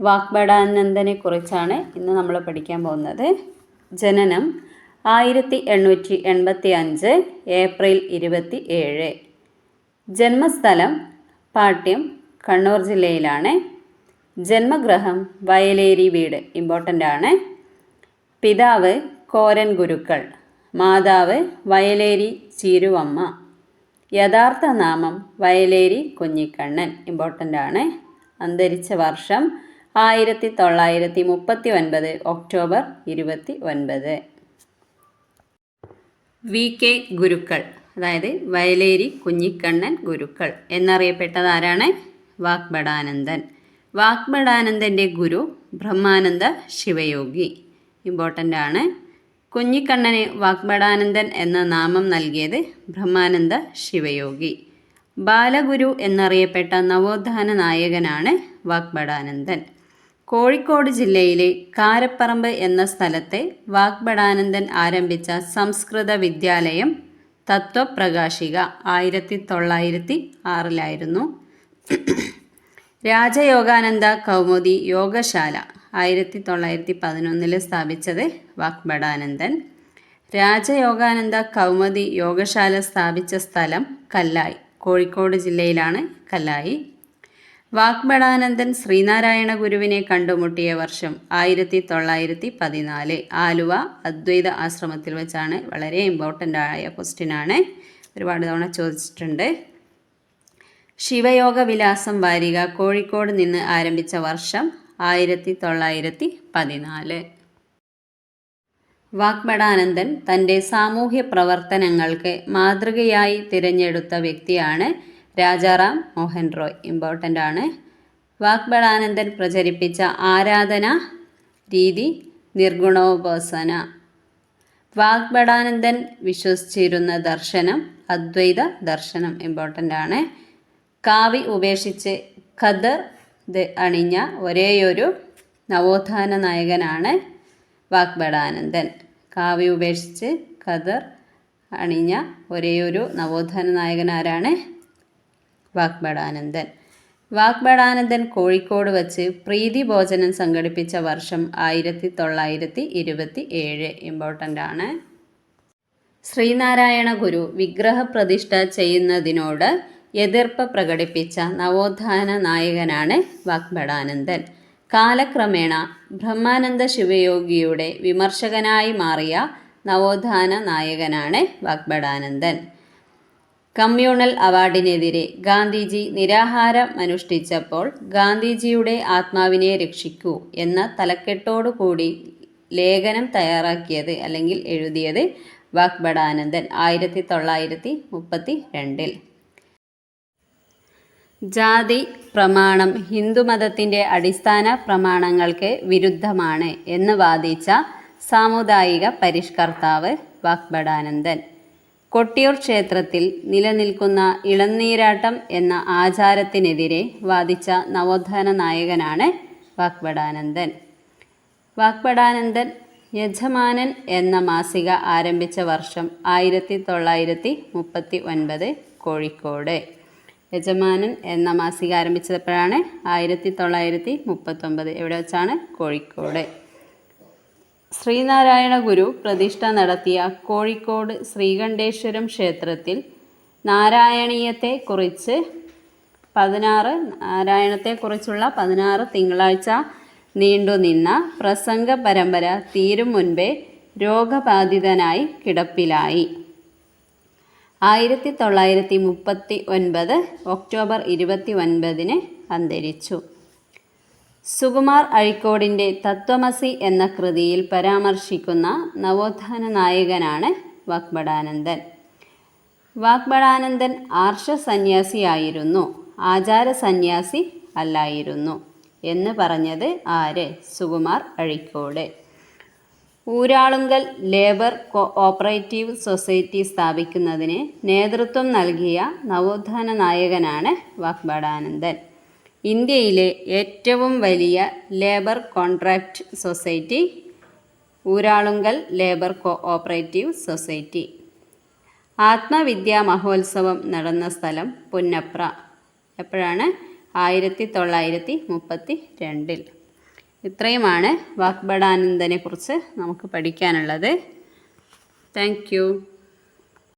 വാഗ്ബടാനന്ദനെ കുറിച്ചാണ് ഇന്ന് നമ്മൾ പഠിക്കാൻ പോകുന്നത്. ജനനം ആയിരത്തി എണ്ണൂറ്റി എൺപത്തി അഞ്ച് ഏപ്രിൽ ഇരുപത്തി ഏഴ് ജന്മസ്ഥലം പാട്യം കണ്ണൂർ ജില്ലയിലാണ്. ജന്മഗ്രഹം വയലേരി വീട് ഇമ്പോർട്ടന്റ് ആണ്. പിതാവ് കോരൻ ഗുരുക്കൾ മാതാവ് വയലേരി ചീരുവമ്മ. യഥാർത്ഥ നാമം വയലേരി കുഞ്ഞിക്കണ്ണൻ ഇമ്പോർട്ടന്റ് ആണ്. അന്തരിച്ച വർഷം ആയിരത്തി തൊള്ളായിരത്തി മുപ്പത്തി ഒൻപത് ഒക്ടോബർ ഇരുപത്തി ഒൻപത് വി കെ ഗുരുക്കൾ അതായത് വയലേരി കുഞ്ഞിക്കണ്ണൻ ഗുരുക്കൾ എന്നറിയപ്പെട്ടത് ആരാണ് വാഗ്ബടാനന്ദൻ വാഗ്ബടാനന്ദന്റെ ഗുരു ബ്രഹ്മാനന്ദ ശിവയോഗി. ഇമ്പോർട്ടന്റ് ആണ്. കുഞ്ഞിക്കണ്ണന് വാഗ്ബടാനന്ദൻ എന്ന നാമം നൽകിയത് ബ്രഹ്മാനന്ദ ശിവയോഗി. ബാലഗുരു എന്നറിയപ്പെട്ട നവോത്ഥാന നായകനാണ് വാഗ്ബടാനന്ദൻ കോഴിക്കോട് ജില്ലയിലെ കാരപ്പറമ്പ് എന്ന സ്ഥലത്തെ വാഗ്ബടാനന്ദൻ ആരംഭിച്ച സംസ്കൃത വിദ്യാലയം തത്വപ്രകാശിക ആയിരത്തി തൊള്ളായിരത്തി ആറിലായിരുന്നു. രാജയോഗാനന്ദ കൗമുദി യോഗശാല ആയിരത്തി തൊള്ളായിരത്തി പതിനൊന്നിൽ സ്ഥാപിച്ചത് വാഗ്ബടാനന്ദൻ രാജയോഗാനന്ദ കൗമുദി യോഗശാല സ്ഥാപിച്ച സ്ഥലം കല്ലായി. കോഴിക്കോട് ജില്ലയിലാണ് കല്ലായി. വാഗ്ബടാനന്ദൻ ശ്രീനാരായണ ഗുരുവിനെ കണ്ടുമുട്ടിയ വർഷം ആയിരത്തി തൊള്ളായിരത്തി പതിനാല് ആലുവ അദ്വൈത ആശ്രമത്തിൽ വെച്ചാണ് വളരെ ഇമ്പോർട്ടന്റ് ആയ ക്വസ്റ്റ്യൻ ആണ്. ഒരുപാട് തവണ ചോദിച്ചിട്ടുണ്ട്. ശിവയോഗ വിലാസം വാരിക കോഴിക്കോട് നിന്ന് ആരംഭിച്ച വർഷം ആയിരത്തി തൊള്ളായിരത്തി പതിനാല് വാഗ്ബടാനന്ദൻ തന്റെ സാമൂഹ്യ പ്രവർത്തനങ്ങൾക്ക് മാതൃകയായി തിരഞ്ഞെടുത്ത വ്യക്തിയാണ് രാജാറാം മോഹൻ റോയ് ഇമ്പോർട്ടന്റ് ആണ്. വാക്ബടാനന്ദൻ പ്രചരിപ്പിച്ച ആരാധന രീതി നിർഗുണോപാസന. വാഗ്ബടാനന്ദൻ വിശ്വസിച്ചിരുന്ന ദർശനം അദ്വൈത ദർശനം ഇമ്പോർട്ടന്റ് ആണ്. കാവി ഉപേക്ഷിച്ച് ഖദർ അണിഞ്ഞ ഒരേയൊരു നവോത്ഥാന നായകനാണ് വാഗ്ബടാനന്ദൻ കാവി ഉപേക്ഷിച്ച് ഖദർ അണിഞ്ഞ ഒരേയൊരു നവോത്ഥാന നായകൻ ആരാണ് വാഗ്ബടാനന്ദൻ വാഗ്ബടാനന്ദൻ കോഴിക്കോട് വച്ച് പ്രീതി ഭോജനം സംഘടിപ്പിച്ച വർഷം ആയിരത്തി തൊള്ളായിരത്തി ഇരുപത്തി ഏഴ് ഇമ്പോർട്ടന്റ് ആണ്. ശ്രീനാരായണ ഗുരു വിഗ്രഹ പ്രതിഷ്ഠ ചെയ്യുന്നതിനോട് എതിർപ്പ് പ്രകടിപ്പിച്ച നവോത്ഥാന നായകനാണ് വാഗ്ബടാനന്ദൻ കാലക്രമേണ ബ്രഹ്മാനന്ദ ശിവയോഗിയുടെ വിമർശകനായി മാറിയ നവോത്ഥാന നായകനാണ് വാഗ്ബടാനന്ദൻ കമ്മ്യൂണൽ അവാർഡിനെതിരെ ഗാന്ധിജി നിരാഹാരം അനുഷ്ഠിച്ചപ്പോൾ ഗാന്ധിജിയുടെ ആത്മാവിനെ രക്ഷിക്കൂ എന്ന തലക്കെട്ടോടുകൂടി ലേഖനം തയ്യാറാക്കിയത് അല്ലെങ്കിൽ എഴുതിയത് വാക്ബടാനന്ദൻ ആയിരത്തി തൊള്ളായിരത്തി മുപ്പത്തി രണ്ടിൽ. ജാതി പ്രമാണം ഹിന്ദുമതത്തിന്റെ അടിസ്ഥാന പ്രമാണങ്ങൾക്ക് വിരുദ്ധമാണ് എന്ന് വാദിച്ച സാമുദായിക പരിഷ്കർത്താവ് വാഗ്ബടാനന്ദൻ കൊട്ടിയൂർ ക്ഷേത്രത്തിൽ നിലനിൽക്കുന്ന ഇളനീരാട്ടം എന്ന ആചാരത്തിനെതിരെ വാദിച്ച നവോത്ഥാന നായകനാണ് വാഗ്ബടാനന്ദൻ വാഗ്ബടാനന്ദൻ യജമാനൻ എന്ന മാസിക ആരംഭിച്ച വർഷം ആയിരത്തി തൊള്ളായിരത്തി മുപ്പത്തി ഒൻപത് കോഴിക്കോട്. യജമാനൻ എന്ന മാസിക ആരംഭിച്ചപ്പോഴാണ് ആയിരത്തി തൊള്ളായിരത്തി മുപ്പത്തൊമ്പത് എവിടെ വെച്ചാണ്? കോഴിക്കോട്. ശ്രീനാരായണ ഗുരു പ്രതിഷ്ഠ നടത്തിയ കോഴിക്കോട് ശ്രീകണ്ഠേശ്വരം ക്ഷേത്രത്തിൽ നാരായണീയത്തെ കുറിച്ച് പതിനാറ് നാരായണത്തെക്കുറിച്ചുള്ള പതിനാറ് തിങ്കളാഴ്ച നീണ്ടുനിന്ന പ്രസംഗ പരമ്പര തീരും മുൻപേ രോഗബാധിതനായി കിടപ്പിലായി. ആയിരത്തി തൊള്ളായിരത്തി മുപ്പത്തി ഒൻപത് ഒക്ടോബർ ഇരുപത്തി ഒൻപതിന് അന്തരിച്ചു. സുകുമാർ അഴിക്കോടിന്റെ തത്വമസി എന്ന കൃതിയിൽ പരാമർശിക്കുന്ന നവോത്ഥാന നായകനാണ് വാഗ്ബടാനന്ദൻ വാഗ്ബടാനന്ദൻ ആർഷ സന്യാസിയായിരുന്നു ആചാര സന്യാസി അല്ലായിരുന്നു എന്ന് പറഞ്ഞത് ആര്? Sukumar Azhikode. Uralungal labour cooperative society സ്ഥാപിക്കുന്നതിന് നേതൃത്വം നൽകിയ നവോത്ഥാന നായകനാണ് വാഗ്ബടാനന്ദൻ ഇന്ത്യയിലെ ഏറ്റവും വലിയ labour contract society Uralungal labour cooperative society. ആത്മവിദ്യാ മഹോത്സവം നടന്ന സ്ഥലം പുന്നപ്ര. എപ്പോഴാണ്? ആയിരത്തി തൊള്ളായിരത്തി മുപ്പത്തി രണ്ടിൽ ഇത്രയുമാണ് വാഗ്ബടാനന്ദനെക്കുറിച്ച് നമുക്ക് പഠിക്കാനുള്ളത്. താങ്ക്